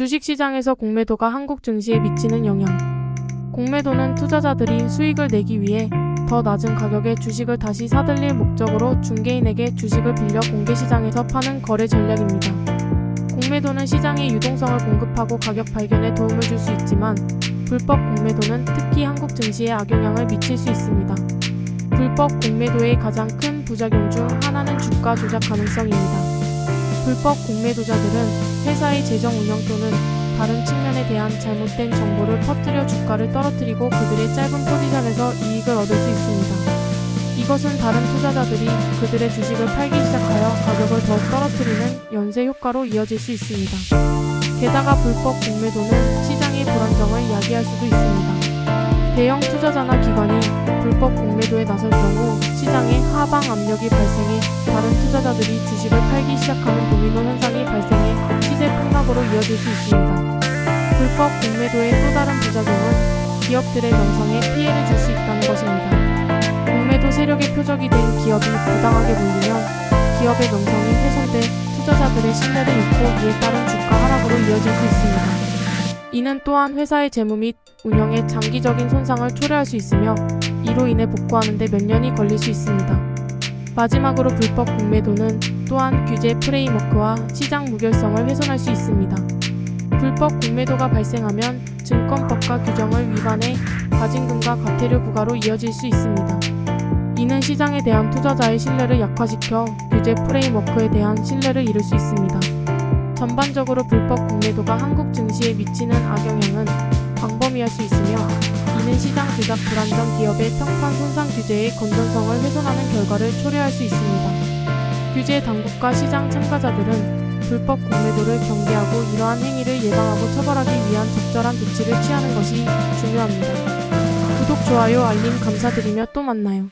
주식시장에서 공매도가 한국 증시에 미치는 영향. 공매도는 투자자들이 수익을 내기 위해 더 낮은 가격에 주식을 다시 사들릴 목적으로 중개인에게 주식을 빌려 공개시장에서 파는 거래 전략입니다. 공매도는 시장의 유동성을 공급하고 가격 발견에 도움을 줄 수 있지만 불법 공매도는 특히 한국 증시에 악영향을 미칠 수 있습니다. 불법 공매도의 가장 큰 부작용 중 하나는 주가 조작 가능성입니다. 불법 공매도자들은 회사의 재정 운영 또는 다른 측면에 대한 잘못된 정보를 퍼뜨려 주가를 떨어뜨리고 그들의 짧은 포지션에서 이익을 얻을 수 있습니다. 이것은 다른 투자자들이 그들의 주식을 팔기 시작하여 가격을 더욱 떨어뜨리는 연쇄 효과로 이어질 수 있습니다. 게다가 불법 공매도는 시장의 불안정을 야기할 수도 있습니다. 대형 투자자나 기관이 불법 공매도에 나설 경우 시장에 하방 압력이 발생해 다른 투자자들이 주식을 팔기 시작하는 도미노 현상이 발생해 시세 폭락으로 이어질 수 있습니다. 불법 공매도의 또 다른 부작용은 기업들의 명성에 피해를 줄 수 있다는 것입니다. 공매도 세력의 표적이 된 기업이 부당하게 물리면 기업의 명성이 훼손돼 투자자들의 신뢰를 잃고 이에 따른 주가 하락으로 이어질 수 있습니다. 이는 또한 회사의 재무 및 운영에 장기적인 손상을 초래할 수 있으며 이로 인해 복구하는 데 몇 년이 걸릴 수 있습니다. 마지막으로 불법 공매도는 또한 규제 프레임워크와 시장 무결성을 훼손할 수 있습니다. 불법 공매도가 발생하면 증권법과 규정을 위반해 가징금과 과태료 부과로 이어질 수 있습니다. 이는 시장에 대한 투자자의 신뢰를 약화시켜 규제 프레임워크에 대한 신뢰를 잃을 수 있습니다. 전반적으로 불법 공매도가 한국 증시에 미치는 악영향은 광범위할 수 있으며 이는 시장 조작 불안정 기업의 평판 손상 규제의 건전성을 훼손하는 결과를 초래할 수 있습니다. 규제 당국과 시장 참가자들은 불법 공매도를 경계하고 이러한 행위를 예방하고 처벌하기 위한 적절한 조치를 취하는 것이 중요합니다. 구독, 좋아요, 알림 감사드리며 또 만나요.